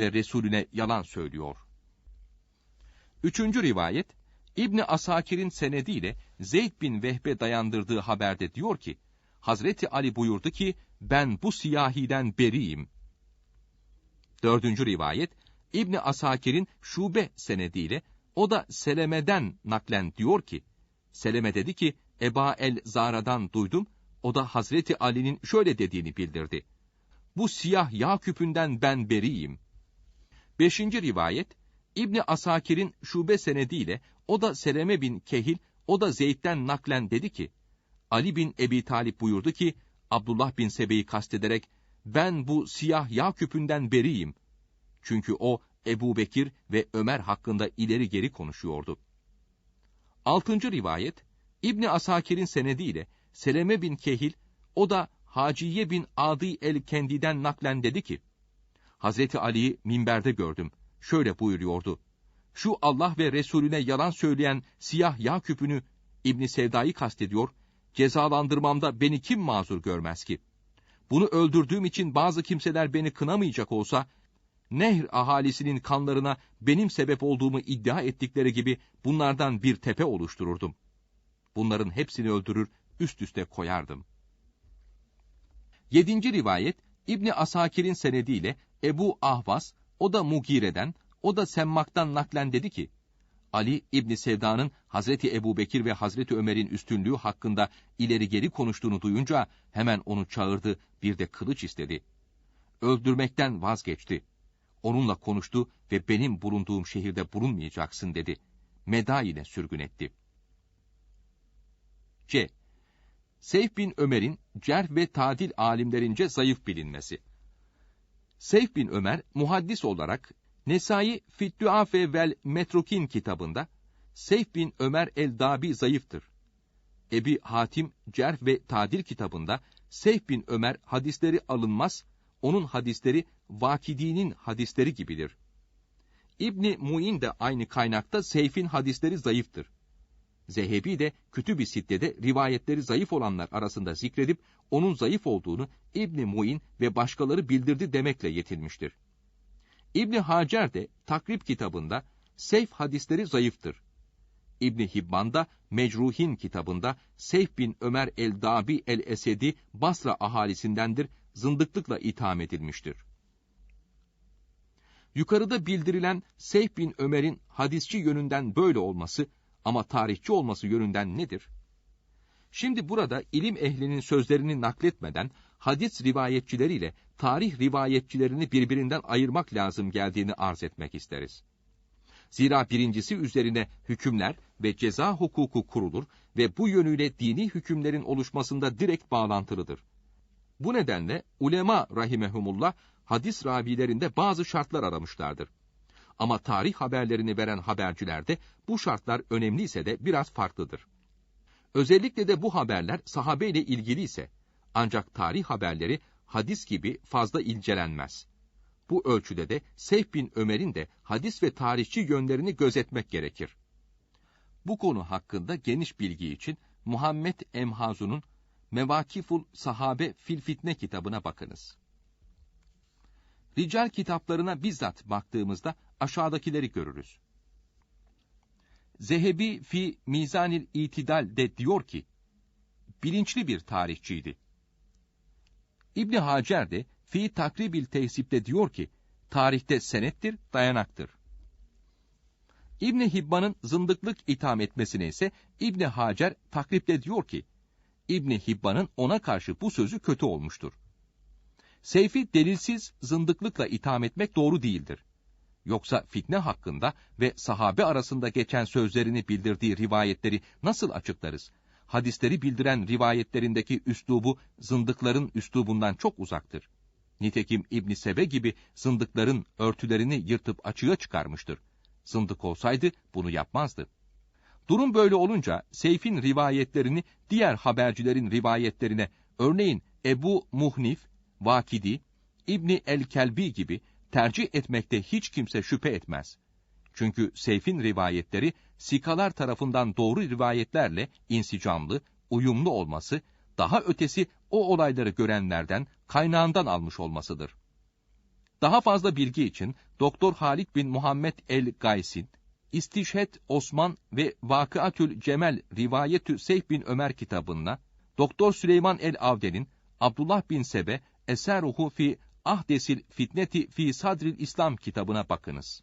ve Resulüne yalan söylüyor. Üçüncü rivayet, İbni Asakir'in senediyle Zeyd bin Vehbe dayandırdığı haberde diyor ki, Hazreti Ali buyurdu ki, ben bu siyahiden beriyim. Dördüncü rivayet, İbni Asakir'in şube senediyle, o da Seleme'den naklen diyor ki, Seleme dedi ki, Eba el-Zara'dan duydum, o da Hazreti Ali'nin şöyle dediğini bildirdi. Bu siyah yağ küpünden ben beriyim. Beşinci rivayet, İbni Asakir'in şube senediyle, o da Seleme bin Kehil, o da Zeyd'den naklen dedi ki, Ali bin Ebi Talip buyurdu ki, Abdullah bin Sebe'yi kastederek, ben bu siyah yağ küpünden beriyim. Çünkü o, Ebu Bekir ve Ömer hakkında ileri geri konuşuyordu. Altıncı rivayet, İbni Asakir'in senediyle, Seleme bin Kehil, o da Haciye bin Adi el-Kendi'den naklen dedi ki, Hazreti Ali'yi minberde gördüm. Şöyle buyuruyordu. Şu Allah ve Resulüne yalan söyleyen siyah yağ küpünü İbni Sevda'yı kastediyor, cezalandırmamda beni kim mazur görmez ki? Bunu öldürdüğüm için bazı kimseler beni kınamayacak olsa, Nehr ahalisinin kanlarına benim sebep olduğumu iddia ettikleri gibi bunlardan bir tepe oluştururdum. Bunların hepsini öldürür, üst üste koyardım. Yedinci rivayet, İbni Asakir'in senediyle Ebu Ahvas, o da Mugire'den, o da Semmak'tan naklen dedi ki, Ali İbni Sevda'nın Hazreti Ebu Bekir ve Hazreti Ömer'in üstünlüğü hakkında ileri geri konuştuğunu duyunca hemen onu çağırdı, bir de kılıç istedi. Öldürmekten vazgeçti. Onunla konuştu ve benim bulunduğum şehirde bulunmayacaksın dedi. Meda ile sürgün etti. C. Seyf bin Ömer'in cerh ve tadil alimlerince zayıf bilinmesi. Seyf bin Ömer, muhaddis olarak Nesai Fittüafe vel Metrukin kitabında Seyf bin Ömer el-Dabi zayıftır. Ebi Hatim Cerh ve Tadil kitabında Seyf bin Ömer hadisleri alınmaz, onun hadisleri Vakidi'nin hadisleri gibidir. İbni Muin de aynı kaynakta Seyf'in hadisleri zayıftır. Zehebi de Kütüb-i Sitte'de rivayetleri zayıf olanlar arasında zikredip onun zayıf olduğunu İbni Muin ve başkaları bildirdi demekle yetinmiştir. İbni Hacer de Takrib kitabında Seyf hadisleri zayıftır. İbni Hibban da Mecruhin kitabında Seyf bin Ömer el-Dabi el-Esedi Basra ahalisindendir, zındıklıkla itham edilmiştir. Yukarıda bildirilen Seyf bin Ömer'in hadisçi yönünden böyle olması ama tarihçi olması yönünden nedir? Şimdi burada ilim ehlinin sözlerini nakletmeden hadis rivayetçileriyle tarih rivayetçilerini birbirinden ayırmak lazım geldiğini arz etmek isteriz. Zira birincisi üzerine hükümler ve ceza hukuku kurulur ve bu yönüyle dini hükümlerin oluşmasında direkt bağlantılıdır. Bu nedenle ulema rahimehumullah hadis ravilerinde bazı şartlar aramışlardır. Ama tarih haberlerini veren habercilerde bu şartlar önemliyse de biraz farklıdır. Özellikle de bu haberler sahabe ile ilgili ise ancak tarih haberleri hadis gibi fazla incelenmez. Bu ölçüde de Seyf bin Ömer'in de hadis ve tarihçi yönlerini gözetmek gerekir. Bu konu hakkında geniş bilgi için Muhammed Emhazu'nun Mevakiful Sahabe Fil Fitne kitabına bakınız. Rical kitaplarına bizzat baktığımızda aşağıdakileri görürüz. Zehebi fi Mizanil İtidal de diyor ki, bilinçli bir tarihçiydi. İbni Hacer de fi takribil tehsipte diyor ki, tarihte senettir, dayanaktır. İbni Hibban'ın zındıklık itham etmesine ise İbni Hacer takripte diyor ki, İbni Hibban'ın ona karşı bu sözü kötü olmuştur. Seyfi delilsiz zındıklıkla itham etmek doğru değildir. Yoksa fitne hakkında ve sahabe arasında geçen sözlerini bildirdiği rivayetleri nasıl açıklarız? Hadisleri bildiren rivayetlerindeki üslubu zındıkların üslubundan çok uzaktır. Nitekim İbn Sebe gibi zındıkların örtülerini yırtıp açığa çıkarmıştır. Zındık olsaydı bunu yapmazdı. Durum böyle olunca Seyf'in rivayetlerini diğer habercilerin rivayetlerine örneğin Ebu Muhnif, Vakidi, İbni el-Kelbi gibi tercih etmekte hiç kimse şüphe etmez. Çünkü Seyf'in rivayetleri sikalar tarafından doğru rivayetlerle insicamlı, uyumlu olması, daha ötesi o olayları görenlerden, kaynağından almış olmasıdır. Daha fazla bilgi için Doktor Halid bin Muhammed el-Gaysin, İstişhet Osman ve Vakıatül Cemel Rivayetü Seyf bin Ömer kitabına, Doktor Süleyman el-Avdel'in Abdullah bin Sebe Eseruhu fi Ahdesil Fitneti fi Sadril İslam kitabına bakınız.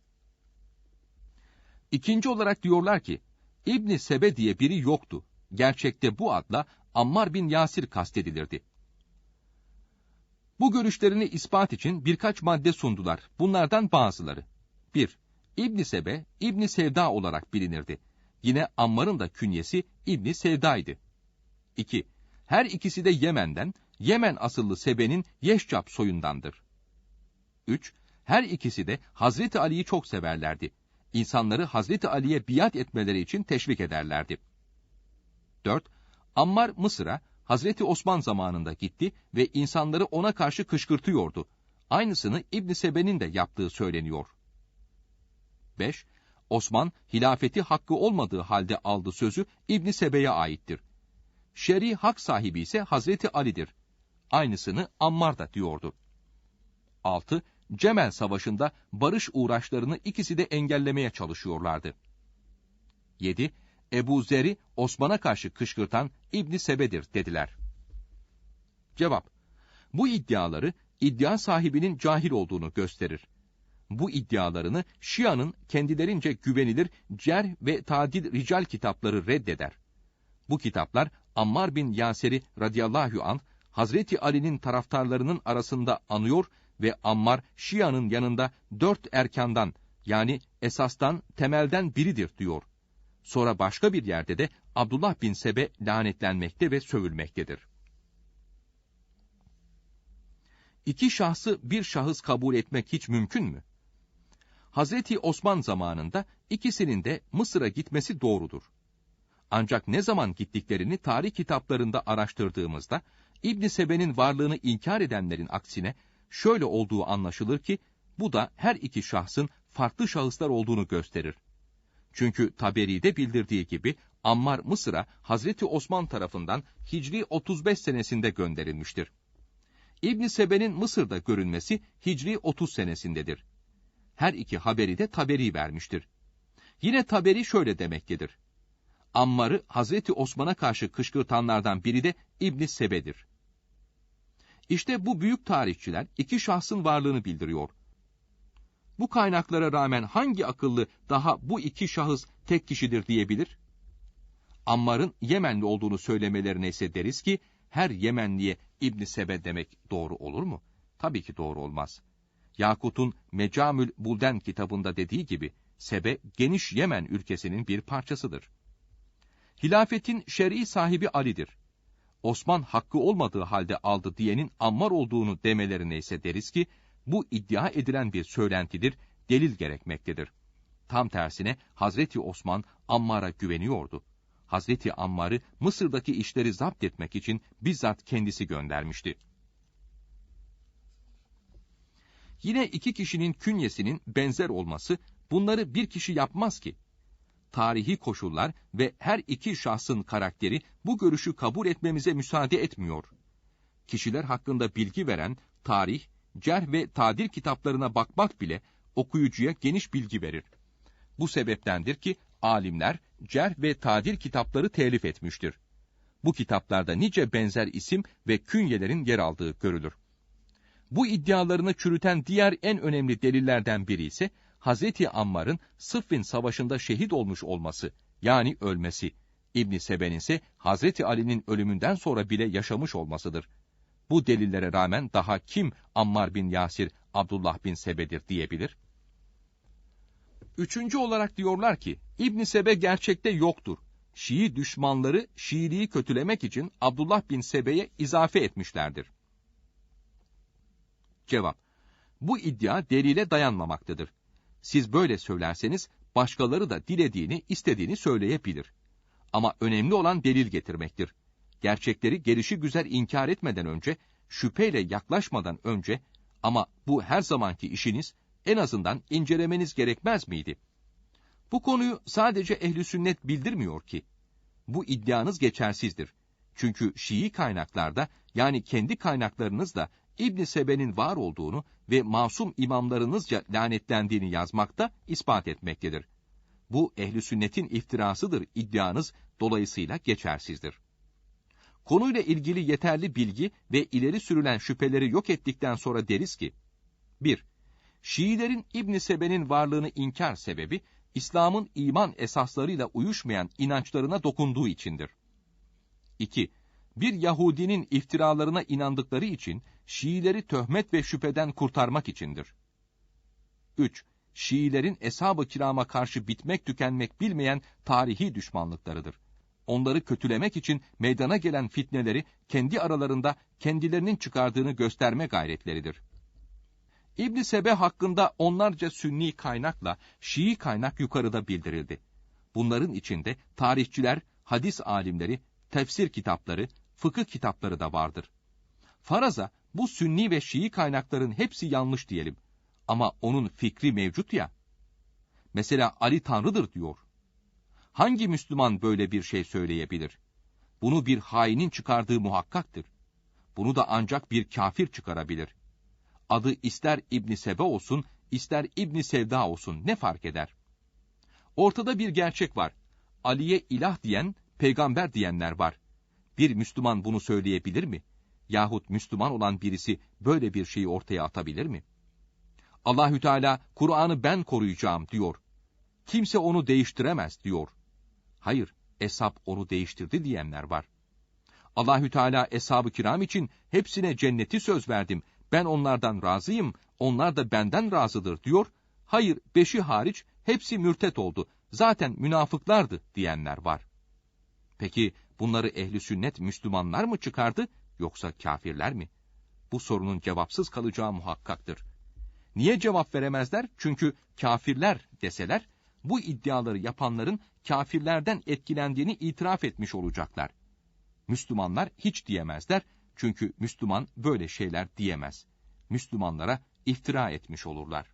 İkinci olarak diyorlar ki, İbni Sebe diye biri yoktu. Gerçekte bu adla Ammar bin Yasir kastedilirdi. Bu görüşlerini ispat için birkaç madde sundular. Bunlardan bazıları. 1. İbn Sebe, İbn Sevda olarak bilinirdi. Yine Ammar'ın da künyesi İbn Sevda'ydı. 2. Her ikisi de Yemen'den, Yemen asıllı Sebe'nin Yeşcap soyundandır. 3. Her ikisi de Hazreti Ali'yi çok severlerdi. İnsanları Hazreti Ali'ye biat etmeleri için teşvik ederlerdi. 4. Ammar Mısır'a Hazreti Osman zamanında gitti ve insanları ona karşı kışkırtıyordu. Aynısını İbn Sebe'nin de yaptığı söyleniyor. 5. Osman hilafeti hakkı olmadığı halde aldı sözü İbn Sebe'ye aittir. Şer'i hak sahibi ise Hazreti Ali'dir. Aynısını Ammar da diyordu. 6. Cemel Savaşı'nda barış uğraşlarını ikisi de engellemeye çalışıyorlardı. 7. Ebu Zer'i Osman'a karşı kışkırtan İbni Sebe'dir dediler. Cevap. Bu iddiaları iddia sahibinin cahil olduğunu gösterir. Bu iddialarını Şia'nın kendilerince güvenilir cer ve tadil rical kitapları reddeder. Bu kitaplar Ammar bin Yaser'i radıyallahu anh Hazreti Ali'nin taraftarlarının arasında anıyor ve Ammar Şia'nın yanında dört erkandan yani esastan temelden biridir diyor. Sonra başka bir yerde de Abdullah bin Sebe lanetlenmekte ve sövülmektedir. İki şahsı bir şahıs kabul etmek hiç mümkün mü? Hazreti Osman zamanında ikisinin de Mısır'a gitmesi doğrudur. Ancak ne zaman gittiklerini tarih kitaplarında araştırdığımızda İbn Sebe'nin varlığını inkar edenlerin aksine şöyle olduğu anlaşılır ki bu da her iki şahsın farklı şahıslar olduğunu gösterir. Çünkü Taberi'de bildirdiği gibi Ammar Mısır'a Hazreti Osman tarafından Hicri 35 senesinde gönderilmiştir. İbn Sebe'nin Mısır'da görünmesi Hicri 30 senesindedir. Her iki haberi de Taberi vermiştir. Yine Taberi şöyle demektedir. Ammar'ı Hazreti Osman'a karşı kışkırtanlardan biri de İbn Sebe'dir. İşte bu büyük tarihçiler iki şahsın varlığını bildiriyor. Bu kaynaklara rağmen hangi akıllı daha bu iki şahıs tek kişidir diyebilir? Ammar'ın Yemenli olduğunu söylemelerine ise deriz ki, her Yemenliye İbn Sebe demek doğru olur mu? Tabii ki doğru olmaz. Yakut'un Mecamül Bulden kitabında dediği gibi, Sebe geniş Yemen ülkesinin bir parçasıdır. Hilafetin şer'i sahibi Ali'dir. Osman hakkı olmadığı halde aldı diyenin Ammar olduğunu demelerine ise deriz ki, bu iddia edilen bir söylentidir, delil gerekmektedir. Tam tersine Hazreti Osman Ammar'a güveniyordu. Hazreti Ammar'ı Mısır'daki işleri zapt etmek için bizzat kendisi göndermişti. Yine iki kişinin künyesinin benzer olması bunları bir kişi yapmaz ki. Tarihi koşullar ve her iki şahsın karakteri bu görüşü kabul etmemize müsaade etmiyor. Kişiler hakkında bilgi veren tarih, cerh ve tadil kitaplarına bakmak bile okuyucuya geniş bilgi verir. Bu sebeptendir ki alimler cerh ve tadil kitapları telif etmiştir. Bu kitaplarda nice benzer isim ve künyelerin yer aldığı görülür. Bu iddialarını çürüten diğer en önemli delillerden biri ise Hazreti Ammar'ın Sıffin Savaşı'nda şehit olmuş olması, yani ölmesi. İbn Sebe'nin ise Hazreti Ali'nin ölümünden sonra bile yaşamış olmasıdır. Bu delillere rağmen daha kim Ammar bin Yasir, Abdullah bin Sebe'dir diyebilir? Üçüncü olarak diyorlar ki, İbn Sebe gerçekte yoktur. Şii düşmanları Şiiliği kötülemek için Abdullah bin Sebe'ye izafe etmişlerdir. Cevap, bu iddia delile dayanmamaktadır. Siz böyle söylerseniz başkaları da dilediğini, istediğini söyleyebilir. Ama önemli olan delil getirmektir gerçekleri gelişi güzel inkar etmeden önce, şüpheyle yaklaşmadan önce ama bu her zamanki işiniz en azından incelemeniz gerekmez miydi? Bu konuyu sadece ehli sünnet bildirmiyor ki. Bu iddianız geçersizdir. Çünkü Şii kaynaklarda yani kendi kaynaklarınızda İbn Sebe'nin var olduğunu ve masum imamlarınızca lanetlendiğini yazmakta ispat etmektedir. Bu ehli sünnetin iftirasıdır iddianız dolayısıyla geçersizdir. Konuyla ilgili yeterli bilgi ve ileri sürülen şüpheleri yok ettikten sonra deriz ki 1. Şiilerin İbn Sebe'nin varlığını inkar sebebi İslam'ın iman esaslarıyla uyuşmayan inançlarına dokunduğu içindir. 2. Bir Yahudinin iftiralarına inandıkları için Şiileri töhmet ve şüpheden kurtarmak içindir. 3. Şiilerin eshab-ı kirama karşı bitmek tükenmek bilmeyen tarihi düşmanlıklarıdır. Onları kötülemek için meydana gelen fitneleri kendi aralarında kendilerinin çıkardığını gösterme gayretleridir. İbn Sebe hakkında onlarca sünni kaynakla Şii kaynak yukarıda bildirildi. Bunların içinde tarihçiler, hadis alimleri, tefsir kitapları, fıkıh kitapları da vardır. Faraza bu sünni ve Şii kaynakların hepsi yanlış diyelim. Ama onun fikri mevcut ya. Mesela Ali Tanrı'dır diyor. Hangi Müslüman böyle bir şey söyleyebilir? Bunu bir hainin çıkardığı muhakkaktır. Bunu da ancak bir kafir çıkarabilir. Adı ister İbni Sebe olsun, ister İbni Sevda olsun ne fark eder? Ortada bir gerçek var. Ali'ye ilah diyen, peygamber diyenler var. Bir Müslüman bunu söyleyebilir mi? Yahut Müslüman olan birisi böyle bir şeyi ortaya atabilir mi? Allahü Teala Kur'an'ı ben koruyacağım diyor. Kimse onu değiştiremez diyor. Hayır, Esap onu değiştirdi diyenler var. Allahü Teala eshab-ı kiram için hepsine cenneti söz verdim. Ben onlardan razıyım, onlar da benden razıdır diyor. Hayır, beşi hariç hepsi mürtet oldu. Zaten münafıklardı diyenler var. Peki bunları ehli sünnet Müslümanlar mı çıkardı yoksa kafirler mi? Bu sorunun cevapsız kalacağı muhakkaktır. Niye cevap veremezler? Çünkü kafirler deseler, bu iddiaları yapanların kafirlerden etkilendiğini itiraf etmiş olacaklar. Müslümanlar hiç diyemezler, çünkü Müslüman böyle şeyler diyemez. Müslümanlara iftira etmiş olurlar.